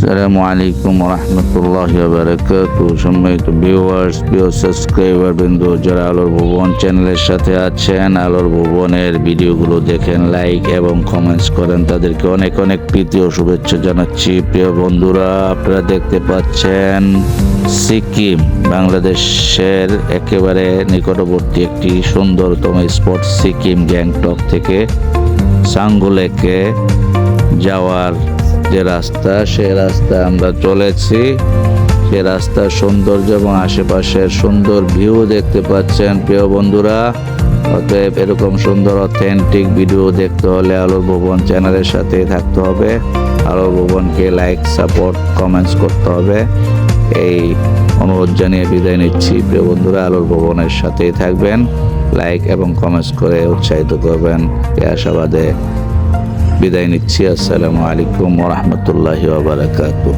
আসসালামু আলাইকুম রহমতুল্লাহ বারকাত সম্মানিত ভিউয়ার্স প্রিয় সাবস্ক্রাইবার বিন্দু, যারা আলোর ভুবন চ্যানেলের সাথে আছেন, আলোর ভুবনের ভিডিওগুলো দেখেন লাইক এবং কমেন্টস করেন, তাদেরকে অনেক অনেক প্রীতি ও শুভেচ্ছা জানাচ্ছি। প্রিয় বন্ধুরা, আপনারা দেখতে পাচ্ছেন সিকিম, বাংলাদেশের একেবারে নিকটবর্তী একটি সুন্দরতম স্পট সিকিম, গ্যাংটক থেকে সাঙ্গুলেকে যাওয়ার যে রাস্তা, সে রাস্তা আমরা চলেছি। সে রাস্তার সৌন্দর্য এবং আশেপাশের সুন্দর ভিউ দেখতে পাচ্ছেন। প্রিয় বন্ধুরা, অতএব এরকম সুন্দর অথেন্টিক ভিডিও দেখতে হলে আলোর ভুবন চ্যানেলের সাথে থাকতে হবে। আলোর ভুবনকে লাইক সাপোর্ট কমেন্টস করতে হবে। এই অনুরোধ জানিয়ে বিদায় নিচ্ছি। প্রিয় বন্ধুরা আলোর ভুবনের সাথেই থাকবেন। লাইক এবং কমেন্টস করে উৎসাহিত করবেন। এই আশাবাদে বিদায় নিচ্ছি। আসসালামু আলাইকুম ওরহমতুল্লাহি ওবরাকাতুহ